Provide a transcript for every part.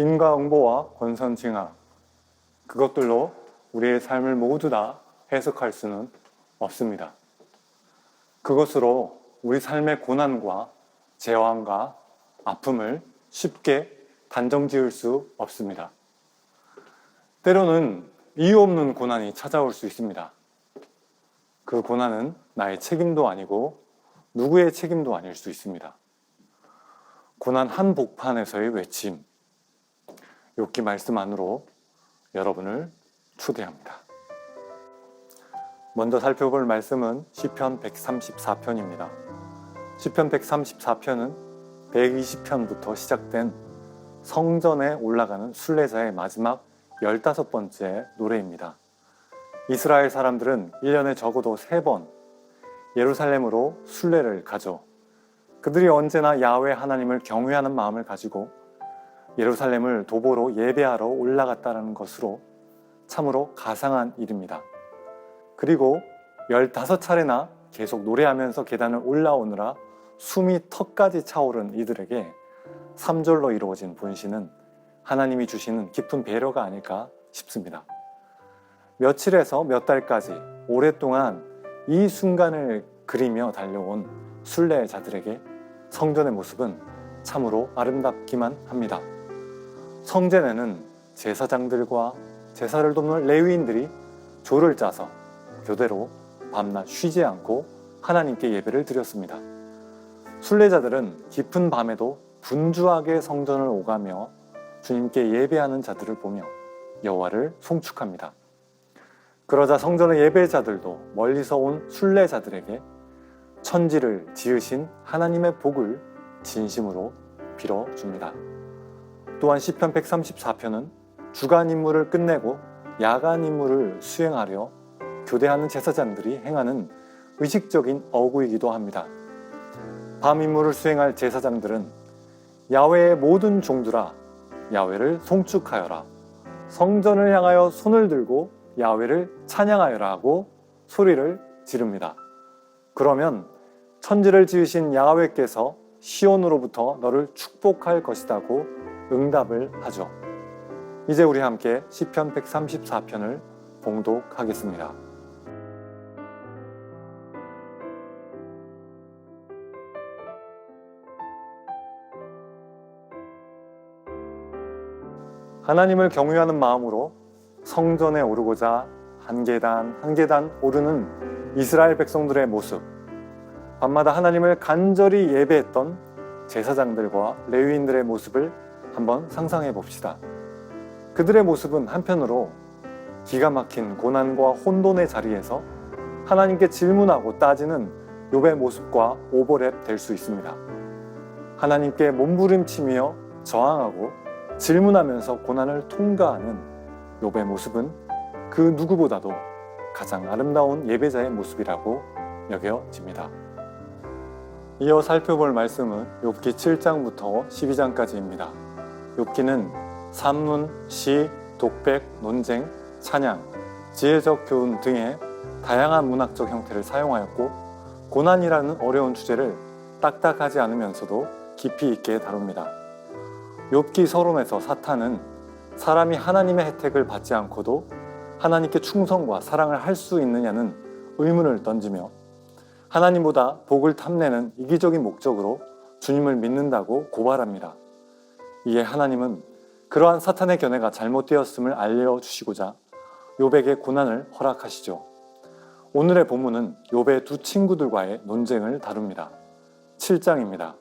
인과응보와 권선징악 그것들로 우리의 삶을 모두 다 해석할 수는 없습니다. 그것으로 우리 삶의 고난과 재앙과 아픔을 쉽게 단정 지을 수 없습니다. 때로는 이유 없는 고난이 찾아올 수 있습니다. 그 고난은 나의 책임도 아니고 누구의 책임도 아닐 수 있습니다. 고난 한복판에서의 외침, 욥기 말씀 안으로 여러분을 초대합니다. 먼저 살펴볼 말씀은 시편 134편입니다. 시편 134편은 120편부터 시작된 성전에 올라가는 순례자의 마지막 15번째 노래입니다. 이스라엘 사람들은 1년에 적어도 3번 예루살렘으로 순례를 가죠. 그들이 언제나 야외 하나님을 경외하는 마음을 가지고 예루살렘을 도보로 예배하러 올라갔다는 것으로 참으로 가상한 일입니다. 그리고 15차례나 계속 노래하면서 계단을 올라오느라 숨이 턱까지 차오른 이들에게 3절로 이루어진 본시는 하나님이 주시는 깊은 배려가 아닐까 싶습니다. 며칠에서 몇 달까지 오랫동안 이 순간을 그리며 달려온 순례자들에게 성전의 모습은 참으로 아름답기만 합니다. 성전에는 제사장들과 제사를 돕는 레위인들이 조를 짜서 교대로 밤낮 쉬지 않고 하나님께 예배를 드렸습니다. 순례자들은 깊은 밤에도 분주하게 성전을 오가며 주님께 예배하는 자들을 보며 여호와를 송축합니다. 그러자 성전의 예배자들도 멀리서 온 순례자들에게 천지를 지으신 하나님의 복을 진심으로 빌어 줍니다. 또한 시편 134편은 주간 임무를 끝내고 야간 임무를 수행하려 교대하는 제사장들이 행하는 의식적인 어구이기도 합니다. 밤 임무를 수행할 제사장들은 야외의 모든 종들아 야외를 송축하여라 성전을 향하여 손을 들고 야외를 찬양하여라 하고 소리를 지릅니다. 그러면 천지를 지으신 야외께서 시온으로부터 너를 축복할 것이다고 응답을 하죠. 이제 우리 함께 시편 134편을 봉독하겠습니다. 하나님을 경외하는 마음으로 성전에 오르고자 한 계단 한 계단 오르는 이스라엘 백성들의 모습, 밤마다 하나님을 간절히 예배했던 제사장들과 레위인들의 모습을 한번 상상해 봅시다. 그들의 모습은 한편으로 기가 막힌 고난과 혼돈의 자리에서 하나님께 질문하고 따지는 욥의 모습과 오버랩 될 수 있습니다. 하나님께 몸부림치며 저항하고 질문하면서 고난을 통과하는 욥의 모습은 그 누구보다도 가장 아름다운 예배자의 모습이라고 여겨집니다. 이어 살펴볼 말씀은 욥기 7장부터 12장까지입니다. 욥기는 산문, 시, 독백, 논쟁, 찬양, 지혜적 교훈 등의 다양한 문학적 형태를 사용하였고 고난이라는 어려운 주제를 딱딱하지 않으면서도 깊이 있게 다룹니다. 욥기 서론에서 사탄은 사람이 하나님의 혜택을 받지 않고도 하나님께 충성과 사랑을 할 수 있느냐는 의문을 던지며 하나님보다 복을 탐내는 이기적인 목적으로 주님을 믿는다고 고발합니다. 이에 하나님은 그러한 사탄의 견해가 잘못되었음을 알려주시고자 욥에게 고난을 허락하시죠. 오늘의 본문은 욥의 두 친구들과의 논쟁을 다룹니다. 7장입니다.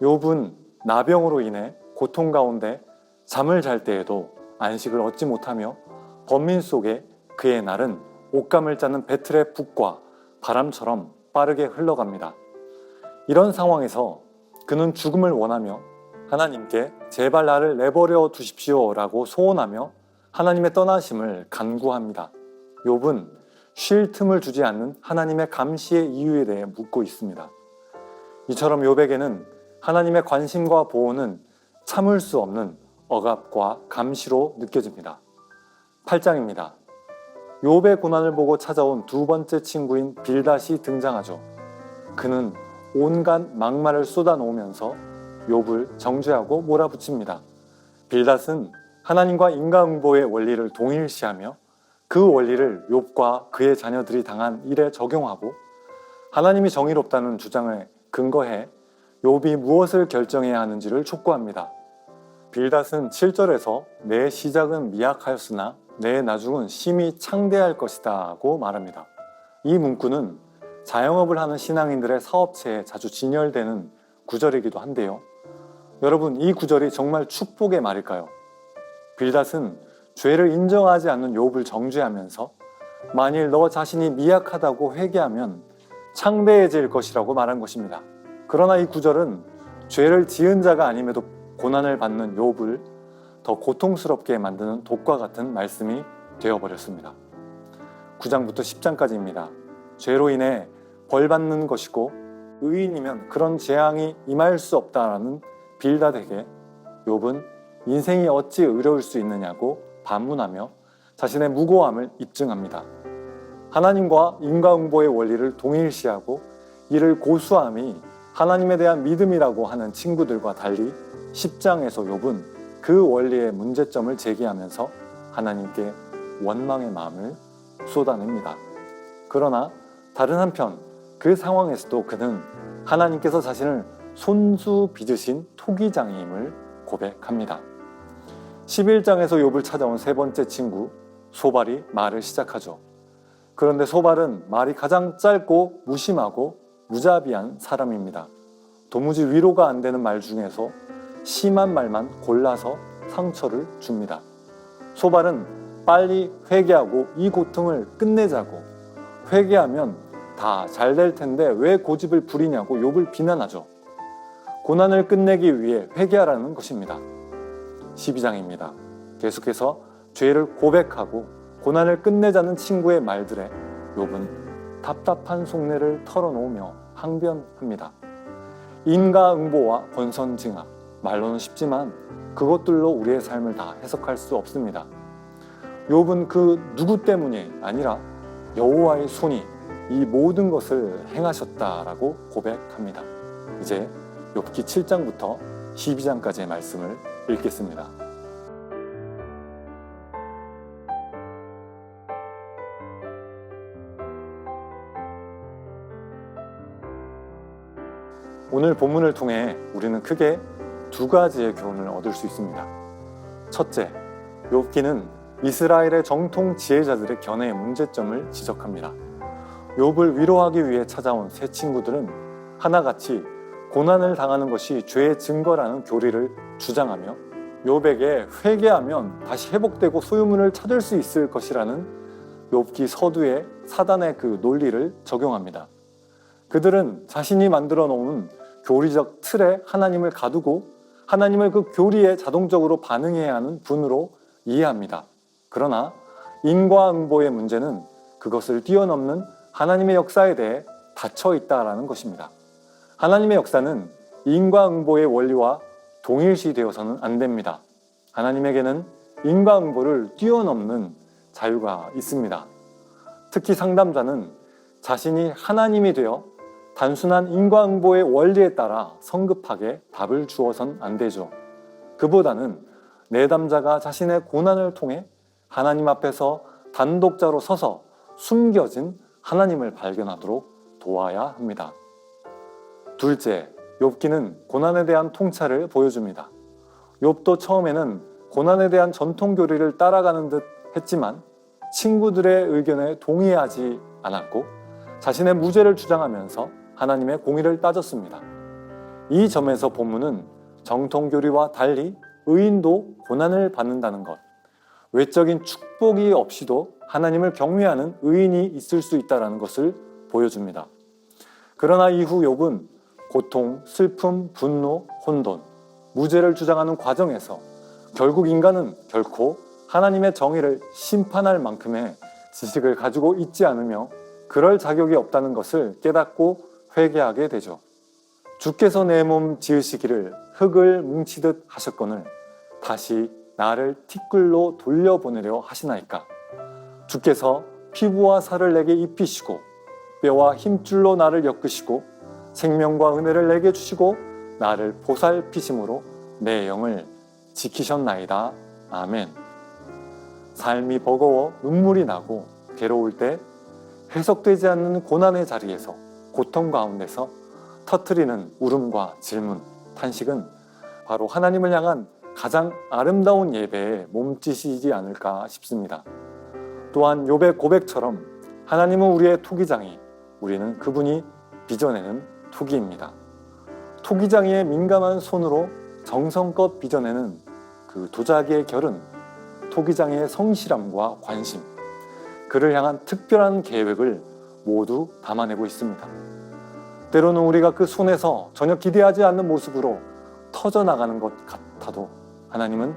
욥은 나병으로 인해 고통 가운데 잠을 잘 때에도 안식을 얻지 못하며 번민 속에 그의 날은 옷감을 짜는 배틀의 북과 바람처럼 빠르게 흘러갑니다. 이런 상황에서 그는 죽음을 원하며 하나님께 제발 나를 내버려 두십시오라고 소원하며 하나님의 떠나심을 간구합니다. 욥은 쉴 틈을 주지 않는 하나님의 감시의 이유에 대해 묻고 있습니다. 이처럼 욥에게는 하나님의 관심과 보호는 참을 수 없는 억압과 감시로 느껴집니다. 8장입니다. 욥의 고난을 보고 찾아온 두 번째 친구인 빌닷이 등장하죠. 그는 온갖 막말을 쏟아놓으면서 욥을 정죄하고 몰아붙입니다. 빌닷은 하나님과 인과응보의 원리를 동일시하며 그 원리를 욥과 그의 자녀들이 당한 일에 적용하고 하나님이 정의롭다는 주장에 근거해 욥이 무엇을 결정해야 하는지를 촉구합니다. 빌닷은 7절에서 내 시작은 미약하였으나 내 나중은 심히 창대할 것이다 고 말합니다. 이 문구는 자영업을 하는 신앙인들의 사업체에 자주 진열되는 구절이기도 한데요. 여러분, 이 구절이 정말 축복의 말일까요? 빌닷은 죄를 인정하지 않는 욥을 정죄하면서 만일 너 자신이 미약하다고 회개하면 창대해질 것이라고 말한 것입니다. 그러나 이 구절은 죄를 지은 자가 아님에도 고난을 받는 욥을 더 고통스럽게 만드는 독과 같은 말씀이 되어버렸습니다. 9장부터 10장까지입니다. 죄로 인해 벌 받는 것이고 의인이면 그런 재앙이 임할 수 없다라는 빌닷에게 욥은 인생이 어찌 의로울 수 있느냐고 반문하며 자신의 무고함을 입증합니다. 하나님과 인과응보의 원리를 동일시하고 이를 고수함이 하나님에 대한 믿음이라고 하는 친구들과 달리 10장에서 욥은 그 원리의 문제점을 제기하면서 하나님께 원망의 마음을 쏟아냅니다. 그러나 다른 한편 그 상황에서도 그는 하나님께서 자신을 손수 빚으신 토기장임을 고백합니다. 11장에서 욥을 찾아온 세 번째 친구 소발이 말을 시작하죠. 그런데 소발은 말이 가장 짧고 무심하고 무자비한 사람입니다. 도무지 위로가 안 되는 말 중에서 심한 말만 골라서 상처를 줍니다. 소발은 빨리 회개하고 이 고통을 끝내자고 회개하면 다 잘 될 텐데 왜 고집을 부리냐고 욥을 비난하죠. 고난을 끝내기 위해 회개하라는 것입니다. 12장입니다. 계속해서 죄를 고백하고 고난을 끝내자는 친구의 말들에 욥은 답답한 속내를 털어놓으며 항변합니다. 인과응보와 권선징악 말로는 쉽지만 그것들로 우리의 삶을 다 해석할 수 없습니다. 욥은 그 누구 때문이 아니라 여호와의 손이 이 모든 것을 행하셨다라고 고백합니다. 이제 욥기 7장부터 12장까지의 말씀을 읽겠습니다. 오늘 본문을 통해 우리는 크게 두 가지의 교훈을 얻을 수 있습니다. 첫째, 욥기는 이스라엘의 정통 지혜자들의 견해의 문제점을 지적합니다. 욥을 위로하기 위해 찾아온 세 친구들은 하나같이 고난을 당하는 것이 죄의 증거라는 교리를 주장하며 욥에게 회개하면 다시 회복되고 소유문을 찾을 수 있을 것이라는 욥기 서두에 사단의 그 논리를 적용합니다. 그들은 자신이 만들어 놓은 교리적 틀에 하나님을 가두고 하나님을 그 교리에 자동적으로 반응해야 하는 분으로 이해합니다. 그러나 인과응보의 문제는 그것을 뛰어넘는 하나님의 역사에 대해 닫혀 있다라는 것입니다. 하나님의 역사는 인과응보의 원리와 동일시 되어서는 안 됩니다. 하나님에게는 인과응보를 뛰어넘는 자유가 있습니다. 특히 상담자는 자신이 하나님이 되어 단순한 인과응보의 원리에 따라 성급하게 답을 주어선 안 되죠. 그보다는 내담자가 자신의 고난을 통해 하나님 앞에서 단독자로 서서 숨겨진 하나님을 발견하도록 도와야 합니다. 둘째, 욥기는 고난에 대한 통찰을 보여줍니다. 욥도 처음에는 고난에 대한 전통 교리를 따라가는 듯 했지만 친구들의 의견에 동의하지 않았고 자신의 무죄를 주장하면서 하나님의 공의를 따졌습니다. 이 점에서 본문은 정통 교리와 달리 의인도 고난을 받는다는 것, 외적인 축복이 없이도 하나님을 경외하는 의인이 있을 수 있다는 것을 보여줍니다. 그러나 이후 욥은 고통, 슬픔, 분노, 혼돈, 무죄를 주장하는 과정에서 결국 인간은 결코 하나님의 정의를 심판할 만큼의 지식을 가지고 있지 않으며 그럴 자격이 없다는 것을 깨닫고 회개하게 되죠. 주께서 내 몸 지으시기를 흙을 뭉치듯 하셨거늘 다시 나를 티끌로 돌려보내려 하시나이까. 주께서 피부와 살을 내게 입히시고 뼈와 힘줄로 나를 엮으시고 생명과 은혜를 내게 주시고 나를 보살피심으로 내 영을 지키셨나이다. 아멘. 삶이 버거워 눈물이 나고 괴로울 때 해석되지 않는 고난의 자리에서 고통 가운데서 터트리는 울음과 질문, 탄식은 바로 하나님을 향한 가장 아름다운 예배의 몸짓이지 않을까 싶습니다. 또한 욥의 고백처럼 하나님은 우리의 토기장이 우리는 그분이 빚어내는 토기입니다. 토기장이의 민감한 손으로 정성껏 빚어내는 그 도자기의 결은 토기장이의 성실함과 관심, 그를 향한 특별한 계획을 모두 담아내고 있습니다. 때로는 우리가 그 손에서 전혀 기대하지 않는 모습으로 터져나가는 것 같아도 하나님은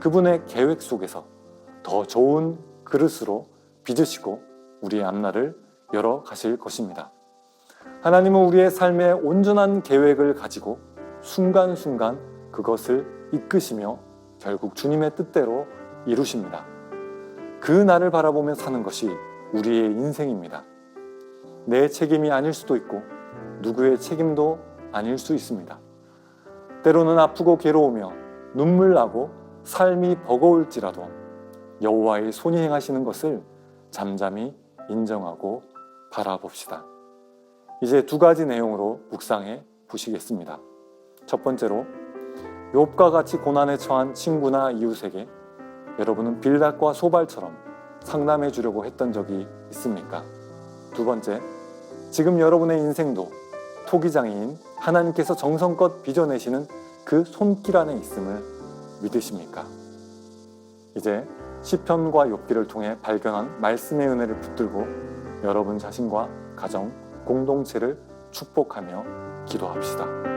그분의 계획 속에서 더 좋은 그릇으로 빚으시고 우리의 앞날을 열어 가실 것입니다. 하나님은 우리의 삶에 온전한 계획을 가지고 순간순간 그것을 이끄시며 결국 주님의 뜻대로 이루십니다. 그 날을 바라보며 사는 것이 우리의 인생입니다. 내 책임이 아닐 수도 있고 누구의 책임도 아닐 수 있습니다. 때로는 아프고 괴로우며 눈물 나고 삶이 버거울지라도 여호와의 손이 행하시는 것을 잠잠히 인정하고 바라봅시다. 이제 두 가지 내용으로 묵상해 보시겠습니다. 첫 번째로 욥과 같이 고난에 처한 친구나 이웃에게 여러분은 빌닷과 소발처럼 상담해 주려고 했던 적이 있습니까? 두 번째, 지금 여러분의 인생도 토기장애인 하나님께서 정성껏 빚어내시는 그 손길 안에 있음을 믿으십니까? 이제 시편과 욥기를 통해 발견한 말씀의 은혜를 붙들고 여러분 자신과 가정, 공동체를 축복하며 기도합시다.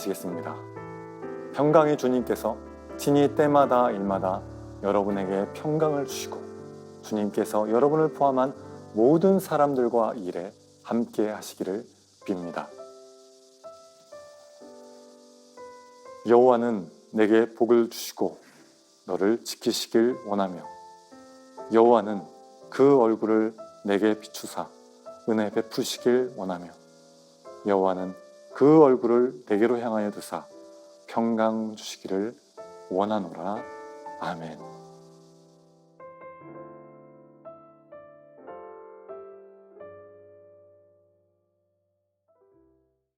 기도하시겠습니다. 평강의 주님께서 친히 때마다 일마다 여러분에게 평강을 주시고 주님께서 여러분을 포함한 모든 사람들과 일에 함께 하시기를 빕니다. 여호와는 내게 복을 주시고 너를 지키시길 원하며 여호와는 그 얼굴을 내게 비추사 은혜 베푸시길 원하며 여호와는 그 얼굴을 내게로 향하여 두사 평강 주시기를 원하노라. 아멘.